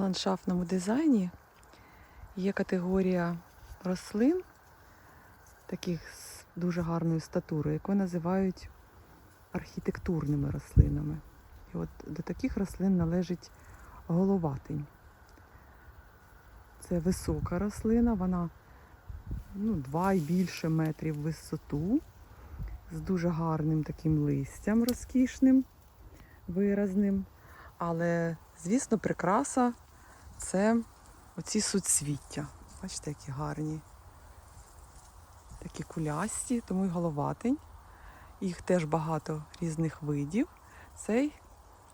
ландшафтному дизайні є категорія рослин, таких з дуже гарною статурою, яку називають архітектурними рослинами. І от до таких рослин належить головатень. Це висока рослина, вона ну, 2 і більше метрів висоту, з дуже гарним таким листям розкішним, виразним. Але, звісно, прикраса це оці суцвіття. Бачите, які гарні. Такі кулясті, тому й головатень. Їх теж багато різних видів. Цей,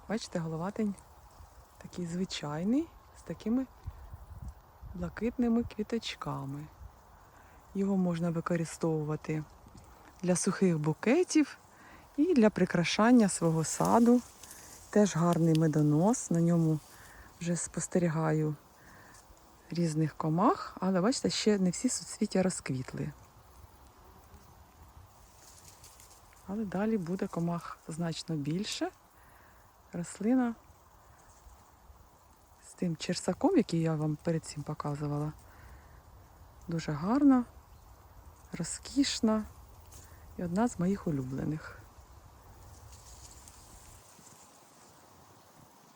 бачите, головатень такий звичайний, з такими блакитними квіточками. Його можна використовувати для сухих букетів і для прикрашання свого саду. Теж гарний медонос. На ньому вже спостерігаю різних комах, але бачите, ще не всі суцвіття розквітли. Але далі буде комах значно більше. Рослина з тим черсаком, який я вам перед цим показувала. Дуже гарна, розкішна і одна з моїх улюблених.